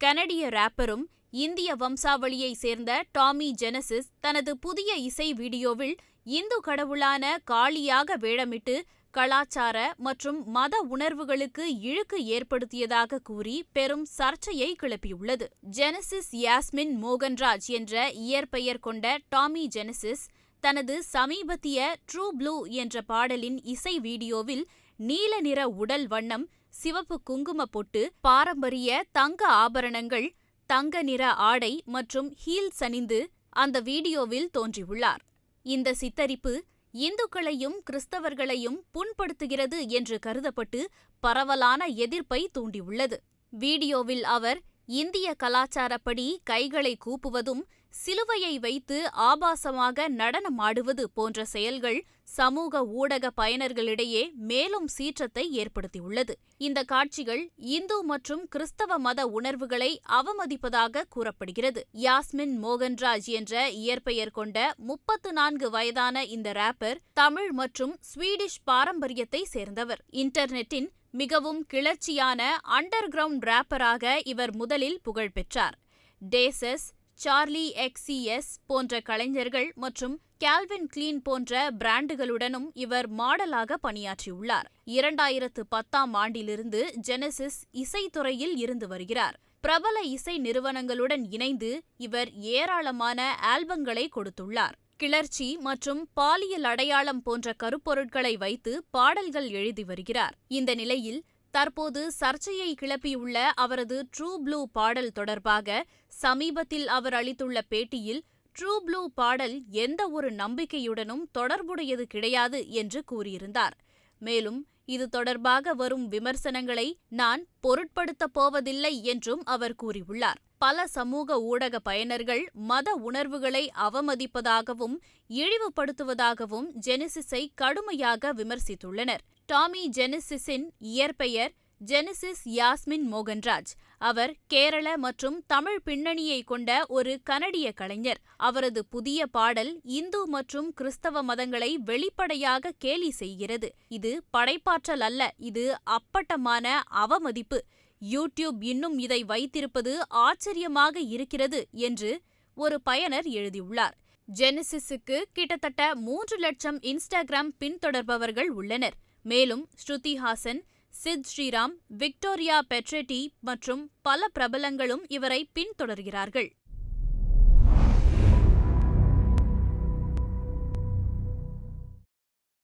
கனடிய ராப்பரும் இந்திய வம்சாவளியை சேர்ந்த டாமி ஜெனசிஸ் தனது புதிய இசை வீடியோவில் இந்து கடவுளான காளியாக வேடமிட்டு கலாச்சார மற்றும் மத உணர்வுகளுக்கு இழுக்கு ஏற்படுத்தியதாக கூறி பெரும் சர்ச்சையை கிளப்பியுள்ளது. ஜெனசிஸ் யாஸ்மின் மோகன்ராஜ் என்ற இயற்பெயர் கொண்ட டாமி ஜெனசிஸ் தனது சமீபத்திய ட்ரூ ப்ளூ என்ற பாடலின் இசை வீடியோவில் நீல நிற உடல் வண்ணம் சிவப்பு குங்கும பொட்டு பாரம்பரிய தங்க ஆபரணங்கள் தங்க நிற ஆடை மற்றும் ஹீல்ஸ் அணிந்து அந்த வீடியோவில் தோன்றியுள்ளார். இந்த சித்தரிப்பு இந்துக்களையும் கிறிஸ்தவர்களையும் புண்படுத்துகிறது என்று கருதப்பட்டு பரவலான எதிர்ப்பை தூண்டியுள்ளது. வீடியோவில் அவர் இந்திய கலாச்சாரப்படி கைகளை கூப்புவதும் சிலுவையை வைத்து ஆபாசமாக நடனமாடுவது போன்ற செயல்கள் சமூக ஊடக பயனர்களிடையே மேலும் சீற்றத்தை ஏற்படுத்தியுள்ளது. இந்த காட்சிகள் இந்து மற்றும் கிறிஸ்தவ மத உணர்வுகளை அவமதிப்பதாக கூறப்படுகிறது. யாஸ்மின் மோகன்ராஜ் என்ற இயற்பெயர் கொண்ட முப்பத்து நான்கு வயதான இந்த ராப்பர் தமிழ் மற்றும் ஸ்வீடிஷ் பாரம்பரியத்தை சேர்ந்தவர். இன்டர்நெட்டின் மிகவும் கிளர்ச்சியான அண்டர் கிரவுண்ட் ராப்பராக இவர் முதலில் புகழ் பெற்றார் டேசஸ் சார்லி எக்ஸிஎஸ் போன்ற கலைஞர்கள் மற்றும் கேல்வின் கிளீன் போன்ற பிராண்டுகளுடனும் இவர் மாடலாக பணியாற்றியுள்ளார். இரண்டாயிரத்து பத்தாம் ஆண்டிலிருந்து ஜெனசிஸ் இசைத்துறையில் இருந்து வருகிறார். பிரபல இசை நிறுவனங்களுடன் இணைந்து இவர் ஏராளமான ஆல்பங்களை கொடுத்துள்ளார். கிளர்ச்சி மற்றும் பாலியல் அடையாளம் போன்ற கருப்பொருட்களை வைத்து பாடல்கள் எழுதி வருகிறார். இந்த நிலையில் தற்போது சர்ச்சையை கிளப்பியுள்ள அவரது ட்ரூ ப்ளூ பாடல் தொடர்பாக சமீபத்தில் அவர் அளித்துள்ள பேட்டியில் ட்ரூ ப்ளூ பாடல் எந்த ஒரு நம்பிக்கையுடனும் தொடர்புடையது கிடையாது என்று கூறியிருந்தார். மேலும் இது தொடர்பாக வரும் விமர்சனங்களை நான் பொருட்படுத்தப் போவதில்லை என்றும் அவர் கூறியுள்ளார். பல சமூக ஊடக பயனர்கள் மத உணர்வுகளை அவமதிப்பதாகவும் இழிவுபடுத்துவதாகவும் ஜெனிசிஸை கடுமையாக விமர்சித்துள்ளனர். டாமி ஜெனிசிஸின் இயற்பெயர் ஜெனிசிஸ் யாஸ்மின் மோகன்ராஜ். அவர் கேரள மற்றும் தமிழ் பின்னணியை கொண்ட ஒரு கனடிய கலைஞர். அவரது புதிய பாடல் இந்து மற்றும் கிறிஸ்தவ மதங்களை வெளிப்படையாக கேலி செய்கிறது. இது படைப்பாற்றல் அல்ல இது அப்பட்டமான அவமதிப்பு. யூடியூப் இன்னும் இதை வைத்திருப்பது ஆச்சரியமாக இருக்கிறது என்று ஒரு பயனர் எழுதியுள்ளார். ஜெனிசிஸுக்கு கிட்டத்தட்ட மூன்று லட்சம் இன்ஸ்டாகிராம் பின்தொடர்பவர்கள் உள்ளனர். மேலும் ஸ்ருதி ஹாசன் சித் ஸ்ரீராம் விக்டோரியா பெட்ரெட்டி மற்றும் பல பிரபலங்களும் இவரை பின்தொடர்கிறார்கள்.